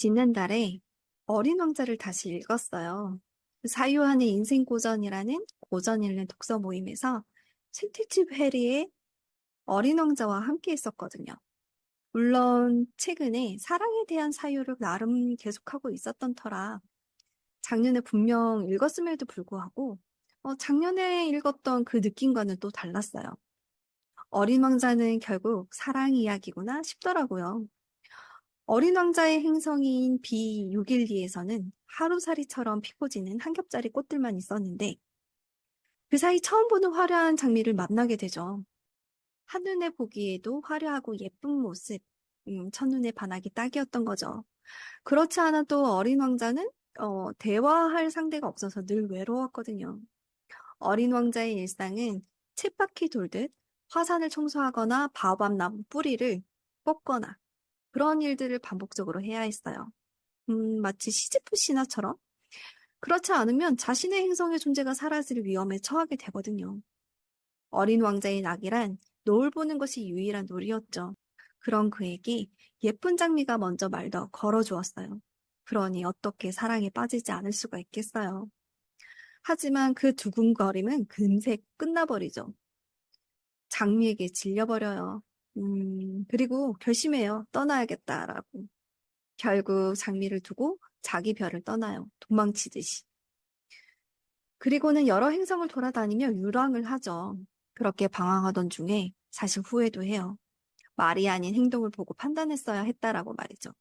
지난달에 어린 왕자를 다시 읽었어요. 그 사유한의 인생 고전이라는 고전 읽는 독서 모임에서 채택집 해리의 어린 왕자와 함께 했었거든요. 물론 최근에 사랑에 대한 사유를 나름 계속하고 있었던 터라 작년에 분명 읽었음에도 불구하고 어, 작년에 읽었던 그 느낌과는 또 달랐어요. 어린 왕자는 결국 사랑 이야기구나 싶더라고요. 어린 왕자의 행성인 B612에서는 하루살이처럼 피고지는 한 겹짜리 꽃들만 있었는데 그 사이 처음 보는 화려한 장미를 만나게 되죠. 한눈에 보기에도 화려하고 예쁜 모습, 음, 첫눈에 반하기 딱이었던 거죠. 그렇지 않아도 어린 왕자는 어, 대화할 상대가 없어서 늘 외로웠거든요. 어린 왕자의 일상은 쳇바퀴 돌듯 화산을 청소하거나 바오밤 나무 뿌리를 뽑거나 그런 일들을 반복적으로 해야 했어요. 음, 마치 시지프 신화처럼. 그렇지 않으면 자신의 행성의 존재가 사라질 위험에 처하게 되거든요. 어린 왕자의 낙이란 노을 보는 것이 유일한 놀이였죠. 그런 그에게 예쁜 장미가 먼저 말더 걸어주었어요. 그러니 어떻게 사랑에 빠지지 않을 수가 있겠어요. 하지만 그 두근거림은 금세 끝나버리죠. 장미에게 질려버려요. 음, 그리고 결심해요. 떠나야겠다라고. 결국 장미를 두고 자기 별을 떠나요. 도망치듯이. 그리고는 여러 행성을 돌아다니며 유랑을 하죠. 그렇게 방황하던 중에 사실 후회도 해요. 말이 아닌 행동을 보고 판단했어야 했다라고 말이죠.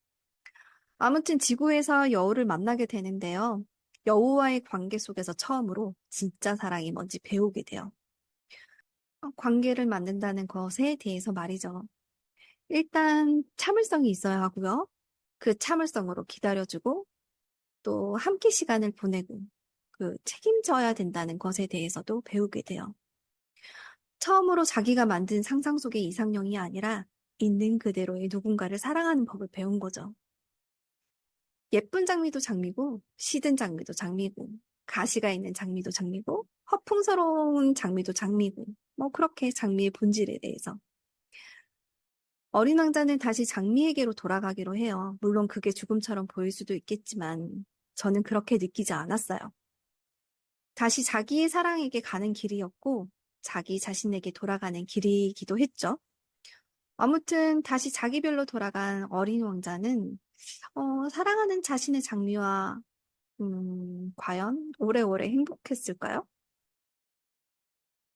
아무튼 지구에서 여우를 만나게 되는데요. 여우와의 관계 속에서 처음으로 진짜 사랑이 뭔지 배우게 돼요. 어, 관계를 만든다는 것에 대해서 말이죠. 일단 참을성이 있어야 하고요. 그 참을성으로 기다려주고 또 함께 시간을 보내고 그 책임져야 된다는 것에 대해서도 배우게 돼요. 처음으로 자기가 만든 상상 속의 이상형이 아니라 있는 그대로의 누군가를 사랑하는 법을 배운 거죠. 예쁜 장미도 장미고 시든 장미도 장미고 가시가 있는 장미도 장미고 허풍스러운 장미도 장미고 뭐 그렇게 장미의 본질에 대해서 어린 왕자는 다시 장미에게로 돌아가기로 해요. 물론 그게 죽음처럼 보일 수도 있겠지만 저는 그렇게 느끼지 않았어요. 다시 자기의 사랑에게 가는 길이었고 자기 자신에게 돌아가는 길이기도 했죠. 아무튼 다시 자기 별로 돌아간 어린 왕자는 어, 사랑하는 자신의 장미와 음, 과연 오래오래 행복했을까요?